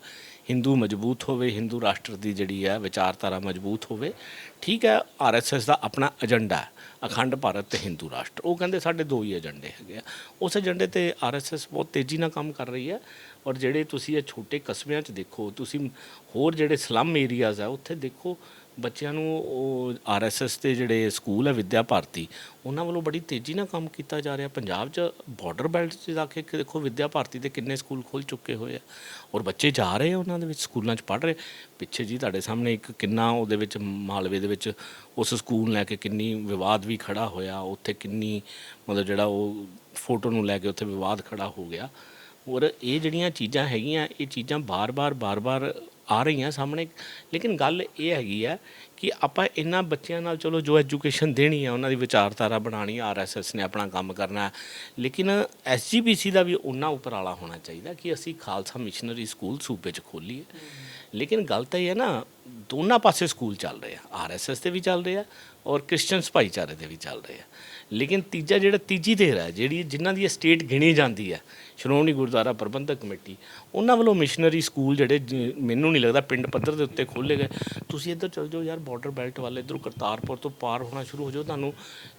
ਹਿੰਦੂ ਮਜ਼ਬੂਤ ਹੋਵੇ, ਹਿੰਦੂ ਰਾਸ਼ਟਰ ਦੀ ਜਿਹੜੀ ਹੈ ਵਿਚਾਰਧਾਰਾ ਮਜ਼ਬੂਤ ਹੋਵੇ, ਠੀਕ ਹੈ ਆਰਐਸਐਸ ਦਾ ਆਪਣਾ ਏਜੰਡਾ ਹੈ, ਅਖੰਡ ਭਾਰਤ ਤੇ ਹਿੰਦੂ ਰਾਸ਼ਟਰ। ਉਹ ਕਹਿੰਦੇ ਸਾਡੇ ਦੋ ਹੀ ਏਜੰਡੇ ਹੈਗੇ ਆ। ਉਸ ਏਜੰਡੇ ਤੇ ਆਰਐਸਐਸ ਬਹੁਤ ਤੇਜ਼ੀ ਨਾਲ ਕੰਮ ਕਰ ਰਹੀ ਹੈ ਔਰ ਜਿਹੜੇ ਤੁਸੀਂ ਇਹ ਛੋਟੇ ਕਸਬਿਆਂ 'ਚ ਦੇਖੋ, ਤੁਸੀਂ ਹੋਰ ਜਿਹੜੇ ਸਲਮ ਏਰੀਆਜ਼ ਆ, ਉੱਥੇ ਦੇਖੋ ਬੱਚਿਆਂ ਨੂੰ ਉਹ ਆਰਐਸਐਸ ਦੇ ਜਿਹੜੇ ਸਕੂਲ ਹੈ ਵਿਦਿਆ ਭਾਰਤੀ, ਉਹਨਾਂ ਵੱਲੋਂ ਬੜੀ ਤੇਜ਼ੀ ਨਾਲ ਕੰਮ ਕੀਤਾ ਜਾ ਰਿਹਾ। ਪੰਜਾਬ 'ਚ ਬਾਰਡਰ ਬੈਲਟ 'ਚ ਜਾ ਕੇ ਦੇਖੋ ਵਿਦਿਆ ਭਾਰਤੀ ਦੇ ਕਿੰਨੇ ਸਕੂਲ ਖੁੱਲ ਚੁੱਕੇ ਹੋਏ ਆ ਔਰ ਬੱਚੇ ਜਾ ਰਹੇ ਆ ਉਹਨਾਂ ਦੇ ਵਿੱਚ, ਸਕੂਲਾਂ 'ਚ ਪੜ੍ਹ ਰਹੇ। ਪਿੱਛੇ ਜੀ ਤੁਹਾਡੇ ਸਾਹਮਣੇ ਇੱਕ ਕਿੰਨਾ ਉਹਦੇ ਵਿੱਚ ਮਾਲਵੇ ਦੇ ਵਿੱਚ ਉਸ ਸਕੂਲ ਲੈ ਕੇ ਕਿੰਨੀ ਵਿਵਾਦ ਵੀ ਖੜਾ ਹੋਇਆ, ਉੱਥੇ ਕਿੰਨੀ ਮਤਲਬ ਜਿਹੜਾ ਉਹ ਫੋਟੋ ਨੂੰ ਲੈ ਕੇ ਉੱਥੇ ਵਿਵਾਦ ਖੜਾ ਹੋ ਗਿਆ। ਔਰ ਇਹ ਜਿਹੜੀਆਂ ਚੀਜ਼ਾਂ ਹੈਗੀਆਂ, ਇਹ ਚੀਜ਼ਾਂ ਬਾਰ-ਬਾਰ ਬਾਰ-ਬਾਰ ਆ ਰਹੀਆਂ ਸਾਹਮਣੇ। ਲੇਕਿਨ ਗੱਲ ਇਹ ਹੈਗੀ ਆ ਕਿ ਆਪਾਂ ਇਹਨਾਂ ਬੱਚਿਆਂ ਨਾਲ ਚਲੋ ਜੋ ਐਜੂਕੇਸ਼ਨ ਦੇਣੀ ਹੈ ਉਹਨਾਂ ਦੀ ਵਿਚਾਰਧਾਰਾ ਬਣਾਣੀ ਆਰਐਸਐਸ ਨੇ ਆਪਣਾ ਕੰਮ ਕਰਨਾ। ਹੈ। ਲੇਕਿਨ ਐਸਜੀਪੀਸੀ ਦਾ ਵੀ ਉਹਨਾਂ ਉਪਰਾਲਾ ਹੋਣਾ ਚਾਹੀਦਾ ਕਿ ਅਸੀਂ ਖਾਲਸਾ ਮਿਸ਼ਨਰੀ ਸਕੂਲ ਸੂਬੇ 'ਚ ਖੋਲੀਏ। ਲੇਕਿਨ ਗੱਲ ਤਾਂ ਇਹ ਹੈ ਨਾ, ਦੋਨਾਂ ਪਾਸੇ ਸਕੂਲ ਚੱਲ ਰਹੇ ਆ। ਆਰਐਸਐਸ ਦੇ ਵੀ ਚੱਲ ਰਹੇ ਆ ਔਰ ਕ੍ਰਿਸਚੀਅਨਸ ਭਾਈਚਾਰੇ ਦੇ ਵੀ ਚੱਲ ਰਹੇ ਆ। ਲੇਕਿਨ ਤੀਜਾ ਜਿਹੜਾ ਤੀਜੀ ਧਿਰ ਹੈ ਜਿਹੜੀ ਜਿਨ੍ਹਾਂ ਦੀ ਸਟੇਟ ਗਿਣੀ ਜਾਂਦੀ ਹੈ ਸ਼੍ਰੋਮਣੀ ਗੁਰਦੁਆਰਾ ਪ੍ਰਬੰਧਕ ਕਮੇਟੀ ਉਹਨਾਂ ਵੱਲੋਂ ਮਿਸ਼ਨਰੀ ਸਕੂਲ ਜਿਹੜੇ ਜ- ਮੈਨੂੰ ਨਹੀਂ ਲੱਗਦਾ ਪਿੰਡ ਪੱਧਰ ਦੇ ਉੱਤੇ ਖੋਲ੍ਹੇ ਗਏ। ਤੁਸੀਂ ਇੱਧਰ ਚਲ ਜਾਓ ਯਾਰ ਬਾਰਡਰ ਬੈਲਟ ਵੱਲ ਇੱਧਰੋਂ ਕਰਤਾਰਪੁਰ ਤੋਂ ਪਾਰ ਹੋਣਾ ਸ਼ੁਰੂ ਹੋ ਜਾਓ ਤੁਹਾਨੂੰ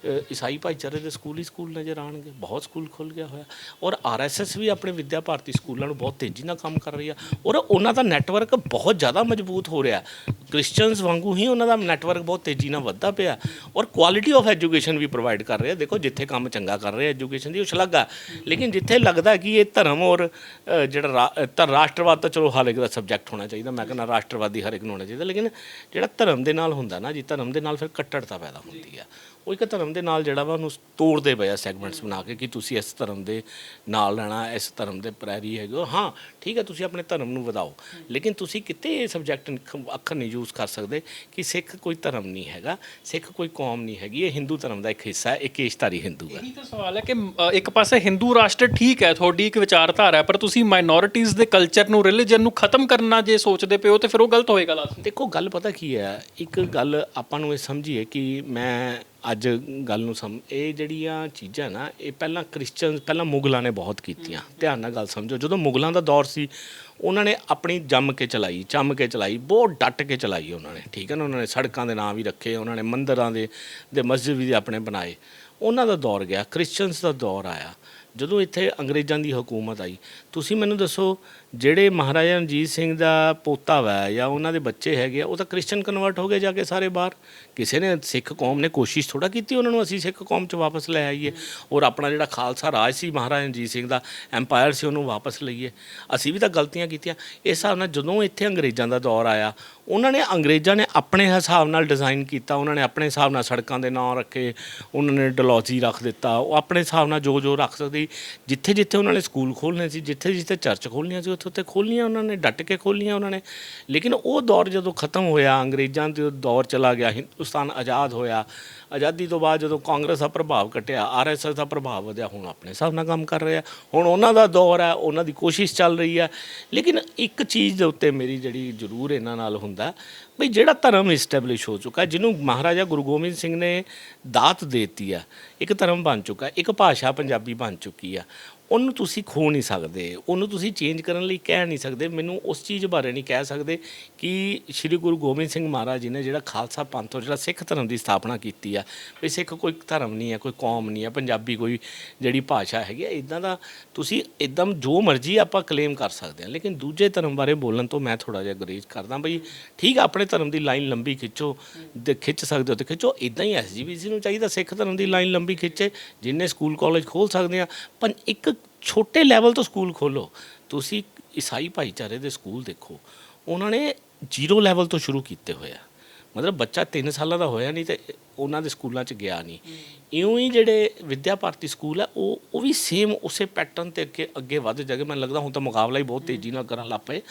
ਅ, ਈਸਾਈ ਭਾਈਚਾਰੇ ਦੇ ਸਕੂਲ ਹੀ ਸਕੂਲ ਨਜ਼ਰ ਆਣਗੇ ਬਹੁਤ ਸਕੂਲ ਖੁੱਲ ਗਿਆ ਹੋਇਆ। ਔਰ ਆਰਐਸਐਸ ਵੀ ਆਪਣੇ ਵਿਦਿਆ ਭਾਰਤੀ ਸਕੂਲਾਂ ਨੂੰ ਬਹੁਤ ਤੇਜ਼ੀ ਨਾਲ ਕੰਮ ਕਰ ਰਹੀ ਆ। ਔਰ ਉਹਨਾਂ ਦਾ ਨੈਟਵਰਕ ਬਹੁਤ ਜ਼ਿਆਦਾ ਮਜ਼ਬੂਤ ਹੋ ਰਿਹਾ। ਕ੍ਰਿਸਚੀਅਨਸ ਵਾਂਗੂ ਹੀ ਉਹਨਾਂ ਦਾ ਨੈਟਵਰਕ ਬਹੁਤ ਤੇਜ਼ੀ ਨਾਲ ਵੱਧਦਾ ਪਿਆ। ਔਰ ਕੁਆਲਿਟੀ ਆਫ ਐਜੂਕੇਸ਼ਨ ਵੀ ਪ੍ਰੋਵਾਈਡ ਕਰ ਰਿਹਾ ਦੇਖੋ ਜਿੱਥੇ ਕੰਮ ਚੰਗਾ ਕਰ ਰਿਹਾ ਐਜੂਕੇਸ਼ਨ ਦੀ ਉਹ ਸ਼ਲਾਘਾ। ਲੇਕਿਨ ਜਿੱਥੇ ਲੱਗਦਾ ਕਿ ਇਹ ਧਰਮ ਔਰ ਅ, ਜਿਹੜਾ ਤਾਂ ਰਾਸ਼ਟਰਵਾਦ ਤਾਂ ਚਲੋ ਹਰ ਇੱਕ ਦਾ ਸਬਜੈਕਟ ਹੋਣਾ ਚਾਹੀਦਾ। ਮੈਂ ਕਹਿੰਦਾ ਰਾਸ਼ਟਰਵਾਦੀ ਹਰ ਇੱਕ ਨੂੰ ਹੋਣਾ ਚਾਹੀਦਾ ਲੇਕਿਨ ਜਿਹੜਾ ਧਰਮ ਦੇ ਨਾਲ ਹੁੰਦਾ ਨਾ ਜੀ ਧਰਮ ਦੇ ਨਾਲ ਫਿਰ ਕੱਟੜਤਾ ਪੈਦਾ ਹੁੰਦੀ ਆ। ਉਹ ਇੱਕ ਧਰਮ ਦੇ ਨਾਲ ਜਿਹੜਾ ਵਾ ਉਹਨੂੰ ਤੋੜਦੇ ਪਏ ਆ ਸੈਗਮੈਂਟਸ ਬਣਾ ਕੇ ਕਿ ਤੁਸੀਂ ਇਸ ਧਰਮ ਦੇ ਨਾਲ ਲੈਣਾ ਇਸ ਧਰਮ ਦੇ ਪ੍ਰੈਰੀ ਹੈਗੇ ਹੋ। ਹਾਂ ਠੀਕ ਹੈ ਤੁਸੀਂ ਆਪਣੇ ਧਰਮ ਨੂੰ ਵਧਾਓ। ਲੇਕਿਨ ਤੁਸੀਂ ਕਿਤੇ ਇਹ ਸਬਜੈਕਟ ਅੱਖਰ ਨਹੀਂ ਯੂਜ਼ ਕਰ ਸਕਦੇ ਕਿ ਸਿੱਖ ਕੋਈ ਧਰਮ ਨਹੀਂ ਹੈਗਾ ਸਿੱਖ ਕੋਈ ਕੌਮ ਨਹੀਂ ਹੈਗੀ। ਇਹ ਹਿੰਦੂ ਧਰਮ ਦਾ ਇੱਕ ਹਿੱਸਾ ਹੈ ਇੱਕ ਏਸ਼ਧਾਰੀ ਹਿੰਦੂ ਹੈ। ਇਹੀ ਤਾਂ ਸਵਾਲ ਹੈ ਕਿ ਇੱਕ ਪਾਸੇ ਹਿੰਦੂ ਰਾਸ਼ਟਰ ਠੀਕ ਹੈ ਤੁਹਾਡੀ ਇੱਕ ਵਿਚਾਰਧਾਰਾ ਹੈ ਪਰ ਤੁਸੀਂ ਮਾਈਨੋਰਿਟੀਜ਼ ਦੇ ਕਲਚਰ ਨੂੰ ਰਿਲੀਜਨ ਨੂੰ ਖਤਮ ਕਰਨਾ ਜੇ ਸੋਚਦੇ ਪਏ ਹੋ ਤੇ ਫਿਰ ਉਹ ਗਲਤ ਹੋਏਗਾ ਲਾਜ਼ਮੀ। ਦੇਖੋ ਗੱਲ ਪਤਾ ਕੀ ਹੈ ਇੱਕ ਗੱਲ ਆਪਾਂ ਨੂੰ ਇਹ ਸਮਝੀਏ ਕਿ ਮੈਂ ਅੱਜ ਗੱਲ ਨੂੰ ਸਮ ਇਹ ਜਿਹੜੀਆਂ ਚੀਜ਼ਾਂ ਨਾ ਇਹ ਪਹਿਲਾਂ ਕ੍ਰਿਸਚੀਅਨ ਪਹਿਲਾਂ ਮੁਗਲਾਂ ਨੇ ਬਹੁਤ ਕੀਤੀਆਂ। ਧਿਆਨ ਨਾਲ ਗੱਲ ਸਮਝੋ ਜਦੋਂ ਮੁਗਲਾਂ ਦਾ ਦੌਰ ਸੀ ਉਹਨਾਂ ਨੇ ਆਪਣੀ ਜੰਮ ਕੇ ਚਲਾਈ ਚੰਮ ਕੇ ਚਲਾਈ ਬਹੁਤ ਡਟ ਕੇ ਚਲਾਈ ਉਹਨਾਂ ਨੇ ਠੀਕ ਹੈ ਨਾ? ਉਹਨਾਂ ਨੇ ਸੜਕਾਂ ਦੇ ਨਾਮ ਵੀ ਰੱਖੇ ਉਹਨਾਂ ਨੇ ਮੰਦਿਰਾਂ ਦੇ ਦੇ ਮਸਜਿਦ ਵੀ ਆਪਣੇ ਬਣਾਏ। ਉਹਨਾਂ ਦਾ ਦੌਰ ਗਿਆ ਕ੍ਰਿਸਚੀਅਨਸ ਦਾ ਦੌਰ ਆਇਆ। ਜਦੋਂ ਇੱਥੇ ਅੰਗਰੇਜ਼ਾਂ ਦੀ ਹਕੂਮਤ ਆਈ ਤੁਸੀਂ ਮੈਨੂੰ ਦੱਸੋ ਜਿਹੜੇ ਮਹਾਰਾਜਾ ਰਣਜੀਤ ਸਿੰਘ ਦਾ ਪੋਤਾ ਵਾ ਜਾਂ ਉਹਨਾਂ ਦੇ ਬੱਚੇ ਹੈਗੇ ਆ, ਉਹ ਤਾਂ ਕ੍ਰਿਸਚੀਅਨ ਕਨਵਰਟ ਹੋ ਗਏ ਜਾ ਕੇ ਸਾਰੇ ਬਾਹਰ। ਕਿਸੇ ਨੇ ਸਿੱਖ ਕੌਮ ਨੇ ਕੋਸ਼ਿਸ਼ ਥੋੜਾ ਕੀਤੀ ਉਹਨਾਂ ਨੂੰ, ਅਸੀਂ ਸਿੱਖ ਕੌਮ 'ਚ ਵਾਪਸ ਲੈ ਆਈਏ। ਔਰ ਆਪਣਾ ਜਿਹੜਾ ਖਾਲਸਾ ਰਾਜ ਸੀ ਮਹਾਰਾਜਾ ਰਣਜੀਤ ਸਿੰਘ ਦਾ, ਐਮਪਾਇਰ ਸੀ, ਉਹਨੂੰ ਵਾਪਸ ਲਈਏ। ਅਸੀਂ ਵੀ ਤਾਂ ਗਲਤੀਆਂ ਕੀਤੀਆਂ। ਇਸ ਹਿਸਾਬ ਨਾਲ ਜਦੋਂ ਇੱਥੇ ਅੰਗਰੇਜ਼ਾਂ ਦਾ ਦੌਰ ਆਇਆ, ਉਹਨਾਂ ਨੇ, ਅੰਗਰੇਜ਼ਾਂ ਨੇ ਆਪਣੇ ਹਿਸਾਬ ਨਾਲ ਡਿਜ਼ਾਈਨ ਕੀਤਾ, ਉਹਨਾਂ ਨੇ ਆਪਣੇ ਹਿਸਾਬ ਨਾਲ ਸੜਕਾਂ ਦੇ ਨਾਂ ਰੱਖੇ, ਉਹਨਾਂ ਨੇ ਡਲੋਜੀ ਰੱਖ ਦਿੱਤਾ, ਉਹ ਆਪਣੇ ਹਿਸਾਬ ਨਾਲ ਜੋ ਜੋ ਰੱਖ ਸਕਦੇ। ਜਿੱਥੇ ਜਿੱਥੇ ਉਹਨਾਂ ਨੇ ਸਕੂਲ ਖੋਲ੍ਹਣੇ ਸੀ ਜਿੱਥੇ ਜਿੱਥੇ ਚਰਚ ਖੋਲ੍ਹਣੀਆਂ ਸੀ ਉੱਥੇ ਉੱਥੇ ਖੋਲ੍ਹਣੀਆਂ ਉਹਨਾਂ ਨੇ, ਡਟ ਕੇ ਖੋਲ੍ਹਣੀਆਂ ਉਹਨਾਂ ਨੇ। ਲੇਕਿਨ ਉਹ ਦੌਰ ਜਦੋਂ ਖਤਮ ਹੋਇਆ, ਅੰਗਰੇਜ਼ਾਂ ਦੇ ਦੌਰ ਚਲਾ ਗਿਆ, ਹਿੰਦੁਸਤਾਨ ਆਜ਼ਾਦ ਹੋਇਆ, ਆਜ਼ਾਦੀ ਤੋਂ ਬਾਅਦ ਜਦੋਂ ਕਾਂਗਰਸ ਦਾ ਪ੍ਰਭਾਵ ਘਟਿਆ ਆਰਐਸਐਸ ਦਾ ਪ੍ਰਭਾਵ ਵਧਿਆ, ਹੁਣ ਆਪਣੇ ਹਿਸਾਬ ਨਾਲ ਕੰਮ ਕਰ ਰਿਹਾ। ਹੁਣ ਉਹਨਾਂ ਦਾ ਦੌਰ ਹੈ, ਉਹਨਾਂ ਦੀ ਕੋਸ਼ਿਸ਼ ਚੱਲ ਰਹੀ ਹੈ। ਲੇਕਿਨ ਇੱਕ ਚੀਜ਼ ਦੇ ਉੱਤੇ ਮੇਰੀ ਜਿਹੜੀ ਜ਼ਰੂਰ ਇਹਨਾਂ ਨਾਲ ਹੁੰਦਾ ਬਈ ਜਿਹੜਾ ਧਰਮ ਇਸਟੈਬਲਿਸ਼ ਹੋ ਚੁੱਕਾ, ਜਿਹਨੂੰ ਮਹਾਰਾਜਾ ਗੁਰੂ ਗੋਬਿੰਦ ਸਿੰਘ ਨੇ ਦਾਤ ਦੇਤੀ ਆ ਇੱਕ ਧਰਮ ਬਣ ਚੁੱਕਾ, ਇੱਕ ਭਾਸ਼ਾ ਪੰਜਾਬੀ ਬਣ ਚੁੱਕੀ ਆ ਉਹਨੂੰ ਤੁਸੀਂ ਖੋ ਨਹੀਂ ਸਕਦੇ, ਉਹਨੂੰ ਤੁਸੀਂ ਚੇਂਜ ਕਰਨ ਲਈ ਕਹਿ ਨਹੀਂ ਸਕਦੇ, ਮੈਨੂੰ ਉਸ ਚੀਜ਼ ਬਾਰੇ ਨਹੀਂ ਕਹਿ ਸਕਦੇ ਕਿ ਸ੍ਰੀ ਗੁਰੂ ਗੋਬਿੰਦ ਸਿੰਘ ਮਹਾਰਾਜ ਜੀ ਨੇ ਜਿਹੜਾ ਖਾਲਸਾ ਪੰਥ ਤੋਂ ਜਿਹੜਾ ਸਿੱਖ ਧਰਮ ਦੀ ਸਥਾਪਨਾ ਕੀਤੀ ਆ, ਵੀ ਸਿੱਖ ਕੋਈ ਧਰਮ ਨਹੀਂ ਹੈ, ਕੋਈ ਕੌਮ ਨਹੀਂ ਹੈ, ਪੰਜਾਬੀ ਕੋਈ ਜਿਹੜੀ ਭਾਸ਼ਾ ਹੈਗੀ ਆ ਇਦਾਂ ਦਾ ਤੁਸੀਂ ਇਦਾਂ ਜੋ ਮਰਜ਼ੀ ਆਪਾਂ ਕਲੇਮ ਕਰ ਸਕਦੇ ਹਾਂ ਲੇਕਿਨ ਦੂਜੇ ਧਰਮ ਬਾਰੇ ਬੋਲਣ ਤੋਂ ਮੈਂ ਥੋੜਾ ਜਿਹਾ ਗਰੇਜ ਕਰਦਾ ਬਈ ਠੀਕ ਆ, ਆਪਣੇ ਧਰਮ ਦੀ ਲਾਈਨ ਲੰਬੀ ਖਿੱਚੋ, ਤੇ ਖਿੱਚ ਸਕਦੇ ਹੋ ਤੇ ਖਿੱਚੋ ਇਦਾਂ ਹੀ ਐਸਜੀਪੀਸੀ ਨੂੰ ਚਾਹੀਦਾ ਸਿੱਖ ਧਰਮ ਦੀ ਲਾਈਨ ਲੰਬੀ ਖਿੱਚੇ, ਜਿੰਨੇ ਸਕੂਲ, ਕਾਲਜ ਖੋਲ ਸਕਦੇ ਆ, ਪਰ ਇੱਕ ਛੋਟੇ ਲੈਵਲ ਤੋਂ ਸਕੂਲ ਖੋਲੋ। ਤੁਸੀਂ ਈਸਾਈ ਭਾਈਚਾਰੇ ਦੇ ਸਕੂਲ ਦੇਖੋ ਉਹਨਾਂ ਨੇ ਜ਼ੀਰੋ ਲੈਵਲ ਤੋਂ ਸ਼ੁਰੂ ਕੀਤੇ ਹੋਏ ਆ। ਮਤਲਬ ਬੱਚਾ 3 ਸਾਲਾਂ ਦਾ ਹੋਇਆ ਨਹੀਂ ਤੇ ਉਹਨਾਂ ਦੇ ਸਕੂਲਾਂ 'ਚ ਗਿਆ ਨਹੀਂ। ਇਉਂ ਹੀ ਜਿਹੜੇ ਵਿਦਿਆ ਭਾਰਤੀ ਸਕੂਲ ਆ ਉਹ ਉਹ ਵੀ ਸੇਮ ਉਸੇ ਪੈਟਰਨ ਤੇ ਅੱਗੇ ਅੱਗੇ ਵੱਧ ਜਾਗੇ ਮੈਨੂੰ ਲੱਗਦਾ ਹੁਣ ਤਾਂ ਮੁਕਾਬਲਾ ਹੀ ਬਹੁਤ ਤੇਜ਼ੀ ਨਾਲ ਕਰਨ ਲੱਗ ਪਏ।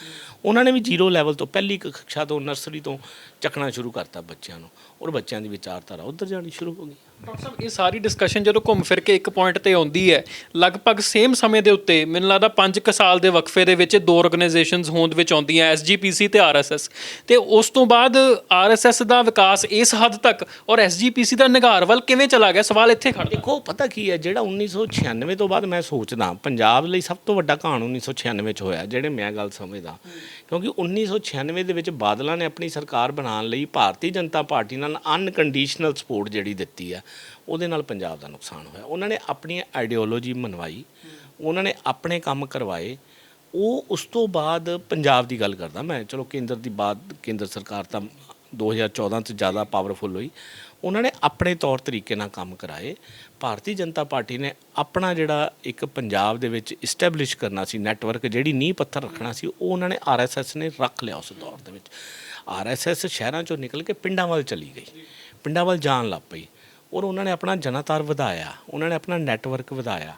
ਉਹਨਾਂ ਨੇ ਵੀ ਜ਼ੀਰੋ ਲੈਵਲ ਤੋਂ ਪਹਿਲੀ ਕक्षा ਤੋਂ ਨਰਸਰੀ ਤੋਂ ਚੱਕਣਾ ਸ਼ੁਰੂ ਕਰਤਾ ਬੱਚਿਆਂ ਨੂੰ। ਔਰ ਬੱਚਿਆਂ ਦੀ ਵਿਚਾਰਧਾਰਾ ਉੱਧਰ ਜਾਣੀ ਸ਼ੁਰੂ ਹੋ ਗਈ। ਡਾਕਟਰ ਸਾਹਿਬ ਇਹ ਸਾਰੀ ਡਿਸਕਸ਼ਨ ਜਦੋਂ ਘੁੰਮ ਫਿਰ ਕੇ ਇੱਕ ਪੁਆਇੰਟ ਤੇ ਆਉਂਦੀ ਹੈ ਲਗਭਗ ਸੇਮ ਸਮੇਂ ਦੇ ਉੱਤੇ ਮੈਨੂੰ ਲੱਗਦਾ 5 ਕੁ ਸਾਲ ਦੇ ਵਕਫੇ ਦੇ ਵਿੱਚ ਦੋ ਆਰਗੇਨਾਈਜੇਸ਼ਨਸ ਹੋਂਦ ਵਿੱਚ ਆਉਂਦੀਆਂ ਐਸਜੀਪੀਸੀ ਤੇ ਆਰਐਸਐਸ ਤੇ ਉਸ ਤੋਂ ਬਾਅਦ ਆਰਐਸਐਸ ਦਾ ਵਿਕਾਸ ਇਸ ਹੱਦ ਤੱਕ ਔਰ ਐਸਜੀਪੀਸੀ ਦਾ ਨਿਗਾਰ ਵੱਲ ਕਿਵੇਂ ਚਲਾ ਗਿਆ? ਸਵਾਲ ਇੱਥੇ ਖੜਦਾ ਦੇਖੋ ਪਤਾ ਕੀ ਹੈ ਜਿਹੜਾ 1996 ਤੋਂ ਬਾਅਦ ਮੈਂ ਸੋਚਦਾ ਪੰਜਾਬ ਲਈ ਸਭ ਤੋਂ ਵੱਡਾ ਕਹਾਣ 1996 ਚ ਹੋਇਆ ਜਿਹੜੇ ਮੈਂ ਗੱਲ ਸਮਝਦਾ। ਕਿਉਂਕਿ 1996 ਦੇ ਵਿੱਚ ਬਾਦਲਾਂ ਨੇ ਆਪਣੀ ਸਰਕਾਰ ਬਣਾਉਣ ਲਈ ਭਾਰਤੀ ਜਨਤਾ ਪਾਰਟੀ ਨਾਲ ਅਨਕੰਡੀਸ਼ਨਲ ਸਪੋਰਟ ਜਿਹੜੀ ਦਿੱਤੀ ਆ ਉਹਦੇ ਨਾਲ ਪੰਜਾਬ ਦਾ ਨੁਕਸਾਨ ਹੋਇਆ। ਉਹਨਾਂ ਨੇ ਆਪਣੀ ਆਈਡੀਓਲੋਜੀ ਮਨਵਾਈ, ਉਹਨਾਂ ਨੇ ਆਪਣੇ ਕੰਮ ਕਰਵਾਏ। ਉਹ ਉਸ ਤੋਂ ਬਾਅਦ ਪੰਜਾਬ ਦੀ ਗੱਲ ਕਰਦਾ ਮੈਂ। ਚਲੋ ਕੇਂਦਰ ਦੀ ਬਾਤ, ਕੇਂਦਰ ਸਰਕਾਰ ਤਾਂ 2014 ਚ ਜ਼ਿਆਦਾ ਪਾਵਰਫੁਲ ਹੋਈ। ਉਹਨਾਂ ਨੇ ਆਪਣੇ ਤੌਰ ਤਰੀਕੇ ਨਾਲ ਕੰਮ ਕਰਾਏ। ਭਾਰਤੀ ਜਨਤਾ ਪਾਰਟੀ ਨੇ ਆਪਣਾ ਜਿਹੜਾ ਇੱਕ ਪੰਜਾਬ ਦੇ ਵਿੱਚ ਇਸਟੈਬਲਿਸ਼ ਕਰਨਾ ਸੀ ਨੈਟਵਰਕ ਜਿਹੜੀ ਨੀਂਹ ਪੱਥਰ ਰੱਖਣਾ ਸੀ, ਉਹ ਉਹਨਾਂ ਨੇ ਆਰਐਸਐਸ ਨੇ ਰੱਖ ਲਿਆ ਉਸ ਦੌਰ ਦੇ ਵਿੱਚ। ਆਰਐਸਐਸ ਸ਼ਹਿਰਾਂ ਚੋਂ ਨਿਕਲ ਕੇ ਪਿੰਡਾਂ ਵੱਲ ਚਲੀ ਗਈ। ਪਿੰਡਾਂ ਵੱਲ ਜਾਣ ਲੱਗ ਪਈ। ਔਰ ਉਹਨਾਂ ਨੇ ਆਪਣਾ ਜਨਤਾਰ ਵਧਾਇਆ, ਉਹਨਾਂ ਨੇ ਆਪਣਾ ਨੈਟਵਰਕ ਵਧਾਇਆ।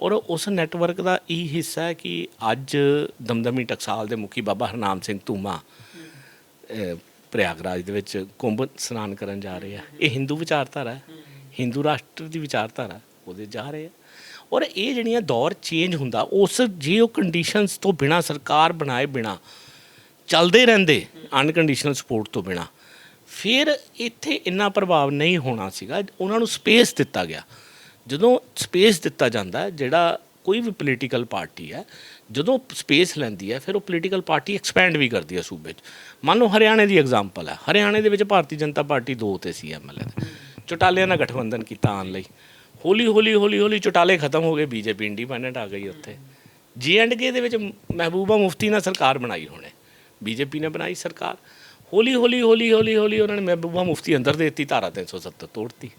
ਔਰ ਉਸ ਨੈਟਵਰਕ ਦਾ ਇਹ ਹਿੱਸਾ ਹੈ ਕਿ ਅੱਜ ਦਮਦਮੀ ਟਕਸਾਲ ਦੇ ਮੁਖੀ ਬਾਬਾ ਹਰਨਾਮ ਸਿੰਘ ਧੂਮਾ ਪ੍ਰਯਾਗਰਾਜ ਦੇ ਵਿੱਚ ਕੁੰਭ ਸਨਾਨ ਕਰਨ ਜਾ ਰਹੇ ਆ। ਇਹ ਹਿੰਦੂ ਵਿਚਾਰਧਾਰਾ ਹੈ। ਹਿੰਦੂ ਰਾਸ਼ਟਰ ਦੀ ਵਿਚਾਰਧਾਰਾ ਉਹਦੇ ਜਾ ਰਹੇ ਆ। ਔਰ ਇਹ ਜਿਹੜੀਆਂ ਦੌਰ ਚੇਂਜ ਹੁੰਦਾ, ਉਸ ਜੇ ਉਹ ਕੰਡੀਸ਼ਨਸ ਤੋਂ ਬਿਨਾ, ਸਰਕਾਰ ਬਣਾਏ ਬਿਨਾ, ਚੱਲਦੇ ਰਹਿੰਦੇ ਅਨਕੰਡੀਸ਼ਨਲ ਸਪੋਰਟ ਤੋਂ ਬਿਨਾ ਫਿਰ ਇੱਥੇ ਇੰਨਾ ਪ੍ਰਭਾਵ ਨਹੀਂ ਹੋਣਾ ਸੀਗਾ। ਉਹਨਾਂ ਨੂੰ ਸਪੇਸ ਦਿੱਤਾ ਗਿਆ। ਜਦੋਂ ਸਪੇਸ ਦਿੱਤਾ ਜਾਂਦਾ, ਜਿਹੜਾ ਕੋਈ ਵੀ ਪੋਲੀਟੀਕਲ ਪਾਰਟੀ ਹੈ, ਜਦੋਂ ਸਪੇਸ ਲੈਂਦੀ ਹੈ, ਫਿਰ ਉਹ ਪੋਲੀਟੀਕਲ ਪਾਰਟੀ ਐਕਸਪੈਂਡ ਵੀ ਕਰਦੀ ਹੈ ਸੂਬੇ 'ਚ। ਮੰਨ ਲਓ ਹਰਿਆਣੇ ਦੀ ਐਗਜ਼ਾਮਪਲ ਹੈ। ਹਰਿਆਣੇ ਦੇ ਵਿੱਚ ਭਾਰਤੀ ਜਨਤਾ ਪਾਰਟੀ ਦੋ ਤੇ ਸੀ ਐਮਐਲਏ ਦੇ। ਚੁਟਾਲਿਆਂ ਨਾਲ ਗਠਬੰਧਨ ਕੀਤਾ ਆਉਣ ਲਈ। ਹੌਲੀ ਹੌਲੀ ਹੌਲੀ ਹੌਲੀ ਚੁਟਾਲੇ ਖਤਮ ਹੋ ਗਏ। ਬੀਜੇਪੀ ਇੰਡੀਪੈਂਡੈਂਟ ਆ ਗਈ ਉੱਥੇ। ਜੀ ਐਂਡ ਕੇ ਦੇ ਵਿੱਚ ਮਹਿਬੂਬਾ ਮੁਫਤੀ ਨਾਲ ਸਰਕਾਰ ਬਣਾਈ ਹੋਣੇ। ਬੀਜੇਪੀ ਨੇ ਬਣਾਈ ਸਰਕਾਰ। ਹੌਲੀ ਹੌਲੀ ਹੌਲੀ ਹੌਲੀ ਹੌਲੀ ਉਹਨਾਂ ਨੇ ਮਹਿਬੂਬਾ ਮੁਫਤੀ ਅੰਦਰ ਦੇ ਦਿੱਤੀ, ਧਾਰਾ 370 ਤੋੜਤੀ।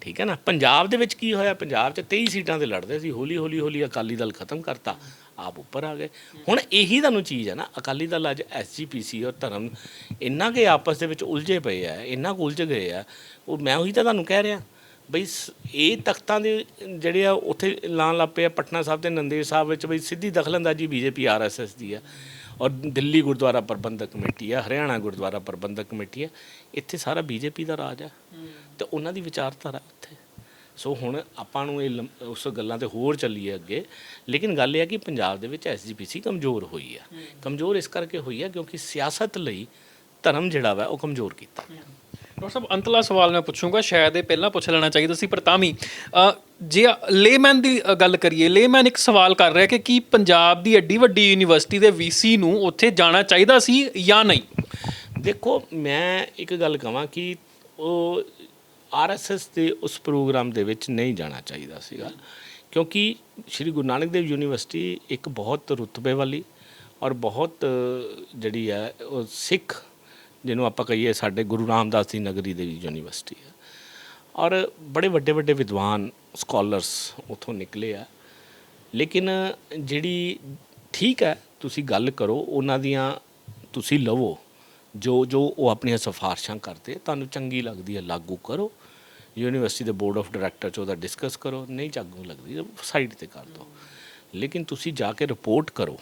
ਠੀਕ ਹੈ ਨਾ? ਪੰਜਾਬ ਦੇ ਵਿੱਚ ਕੀ ਹੋਇਆ? ਪੰਜਾਬ 'ਚ 23 ਸੀਟਾਂ ਤੇ ਲੜਦੇ ਸੀ, ਹੌਲੀ ਹੌਲੀ ਹੌਲੀ ਅਕਾਲੀ ਦਲ ਖਤਮ ਕਰਤਾ, ਆਪ ਉੱਪਰ ਆ ਗਏ। ਹੁਣ ਇਹੀ ਤੁਹਾਨੂੰ ਚੀਜ਼ ਹੈ ਨਾ, ਅਕਾਲੀ ਦਲ ਅੱਜ ਐਸਜੀਪੀਸੀ ਔਰ ਧਰਮ ਇੰਨਾ ਕਿ ਆਪਸ ਦੇ ਵਿੱਚ ਉਲਝੇ ਪਏ ਆ, ਇੰਨਾ ਕੁ ਉਲਝ ਗਏ ਆ, ਉਹ ਮੈਂ ਉਹੀ ਤਾਂ ਤੁਹਾਨੂੰ ਕਹਿ ਰਿਹਾ, ਬਈ ਸ- ਇਹ ਤਖਤਾਂ ਦੇ ਜਿਹੜੇ ਆ, ਉੱਥੇ ਲਾਣ ਲੱਗ ਪਏ ਆ, ਪਟਨਾ ਸਾਹਿਬ ਤੇ ਨੰਦੇੜ ਸਾਹਿਬ ਵਿੱਚ ਬਈ ਸਿੱਧੀ ਦਖਲਅੰਦਾਜ਼ੀ ਬੀਜੇਪੀ ਆਰਐਸਐਸ ਦੀ ਆ। ਔਰ ਦਿੱਲੀ ਗੁਰਦੁਆਰਾ ਪ੍ਰਬੰਧਕ ਕਮੇਟੀ ਆ, ਹਰਿਆਣਾ ਗੁਰਦੁਆਰਾ ਪ੍ਰਬੰਧਕ ਕਮੇਟੀ ਆ, ਇੱਥੇ ਸਾਰਾ ਬੀਜੇਪੀ ਦਾ ਰਾਜ ਆ। ਤੇ ਉਹਨਾਂ ਦੀ ਵਿਚਾਰਧਾਰਾ ਇੱਥੇ। ਸੋ ਹੁਣ ਆਪਾਂ ਨੂੰ ਇਹ ਲੰਮ- ਉਸ ਗੱਲਾਂ ਤੇ ਹੋਰ ਚੱਲੀਏ ਅੱਗੇ। ਲੇਕਿਨ ਗੱਲ ਇਹ ਹੈ ਕਿ ਪੰਜਾਬ ਦੇ ਵਿੱਚ ਐਸਜੀਪੀਸੀ ਕਮਜ਼ੋਰ ਹੋਈ ਆ। ਕਮਜ਼ੋਰ ਇਸ ਕਰਕੇ ਹੋਈ ਆ ਕਿਉਂਕਿ ਸਿਆਸਤ ਲਈ ਧਰਮ ਜਿਹੜਾ ਵਾ ਉਹ ਕਮਜ਼ੋਰ ਕੀਤਾ। ਡਾਕਟਰ ਸਾਹਿਬ, ਅੰਤਲਾ ਸਵਾਲ ਮੈਂ ਪੁੱਛੂੰਗਾ, ਸ਼ਾਇਦ ਇਹ ਪਹਿਲਾਂ ਪੁੱਛ ਲੈਣਾ ਚਾਹੀਦਾ ਸੀ, ਪਰ ਤਾਂ ਵੀ ਜੇ ਲੇਮੈਨ ਦੀ ਗੱਲ ਕਰੀਏ ਲੇਮੈਨ ਇੱਕ ਸਵਾਲ ਕਰ ਰਿਹਾ ਕਿ ਕੀ ਪੰਜਾਬ ਦੀ ਐਡੀ ਵੱਡੀ ਯੂਨੀਵਰਸਿਟੀ ਦੇ ਵੀਸੀ ਨੂੰ ਉੱਥੇ ਜਾਣਾ ਚਾਹੀਦਾ ਸੀ ਜਾਂ ਨਹੀਂ? ਦੇਖੋ, ਮੈਂ ਇੱਕ ਗੱਲ ਕਹਾਂ ਕਿ ਉਹ ਆਰਐਸਐਸ ਦੇ ਉਸ ਪ੍ਰੋਗਰਾਮ ਦੇ ਵਿੱਚ ਨਹੀਂ ਜਾਣਾ ਚਾਹੀਦਾ ਸੀਗਾ, ਕਿਉਂਕਿ ਸ੍ਰੀ ਗੁਰੂ ਨਾਨਕ ਦੇਵ ਯੂਨੀਵਰਸਿਟੀ ਇੱਕ ਬਹੁਤ ਰੁਤਬੇ ਵਾਲੀ ਔਰ ਬਹੁਤ ਜਿਹੜੀ ਹੈ, ਉਹ ਸਿੱਖ ਜਿਹਨੂੰ ਆਪਾਂ ਕਹੀਏ ਸਾਡੇ ਗੁਰੂ ਰਾਮਦਾਸ ਦੀ ਨਗਰੀ ਦੇ ਯੂਨੀਵਰਸਿਟੀ ਹੈ। ਔਰ ਬੜੇ ਵੱਡੇ ਵੱਡੇ ਵਿਦਵਾਨ ਸਕਾਲਰਸ ਉਥੋਂ ਨਿਕਲੇ ਆ। ਲੇਕਿਨ ਜਿਹੜੀ ਠੀਕ ਹੈ, ਤੁਸੀਂ ਗੱਲ ਕਰੋ, ਉਹਨਾਂ ਦੀਆਂ ਤੁਸੀਂ ਲਵੋ, ਜੋ ਜੋ ਉਹ ਆਪਣੀਆਂ ਸਿਫਾਰਸ਼ਾਂ ਕਰਦੇ, ਤੁਹਾਨੂੰ ਚੰਗੀ ਲੱਗਦੀ ਹੈ, ਲਾਗੂ ਕਰੋ। ਯੂਨੀਵਰਸਿਟੀ ਦੇ ਬੋਰਡ ਆਫ ਡਾਇਰੈਕਟਰ ਚ ਉਹਦਾ ਡਿਸਕਸ ਕਰੋ, ਨਹੀਂ ਚਾਗੂ ਲੱਗਦੀ, ਸਾਈਡ ਤੇ ਕਰ ਦਿਓ। ਲੇਕਿਨ ਤੁਸੀਂ ਜਾ ਕੇ ਰਿਪੋਰਟ ਕਰੋ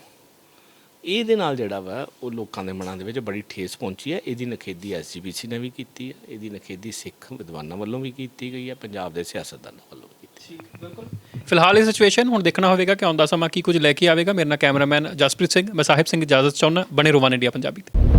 ਇਹਦੇ ਨਾਲ ਜਿਹੜਾ ਵਾ, ਉਹ ਲੋਕਾਂ ਦੇ ਮਨਾਂ ਦੇ ਵਿੱਚ ਬੜੀ ਠੇਸ ਪਹੁੰਚੀ ਹੈ। ਇਹਦੀ ਨਖੇਦੀ ਐਸਜੀਪੀਸੀ ਨੇ ਵੀ ਕੀਤੀ ਹੈ, ਇਹਦੀ ਨਖੇਦੀ ਸਿੱਖ ਵਿਦਵਾਨਾਂ ਵੱਲੋਂ ਵੀ ਕੀਤੀ ਗਈ ਹੈ, ਪੰਜਾਬ ਦੇ ਸਿਆਸਤਦਾਨਾਂ ਵੱਲੋਂ ਵੀ ਕੀਤੀ ਬਿਲਕੁਲ। ਫਿਲਹਾਲ ਇਹ ਸਿਚੁਏਸ਼ਨ ਹੁਣ ਦੇਖਣਾ ਹੋਵੇਗਾ ਕਿ ਆਉਂਦਾ ਸਮਾਂ, ਕੀ ਕੁਝ ਲੈ ਕੇ ਆਵੇਗਾ। ਮੇਰੇ ਨਾਲ ਕੈਮਰਾਮੈਨ ਜਸਪ੍ਰੀਤ ਸਿੰਘ, ਮੈਂ ਸਾਹਿਬ ਸਿੰਘ ਇਜਾਜ਼ਤ ਚਾਹੁੰਦਾ, ਬਣੇ ਰੋਵਾਨ ਇੰਡੀਆ ਪੰਜਾਬੀ ਤੇ।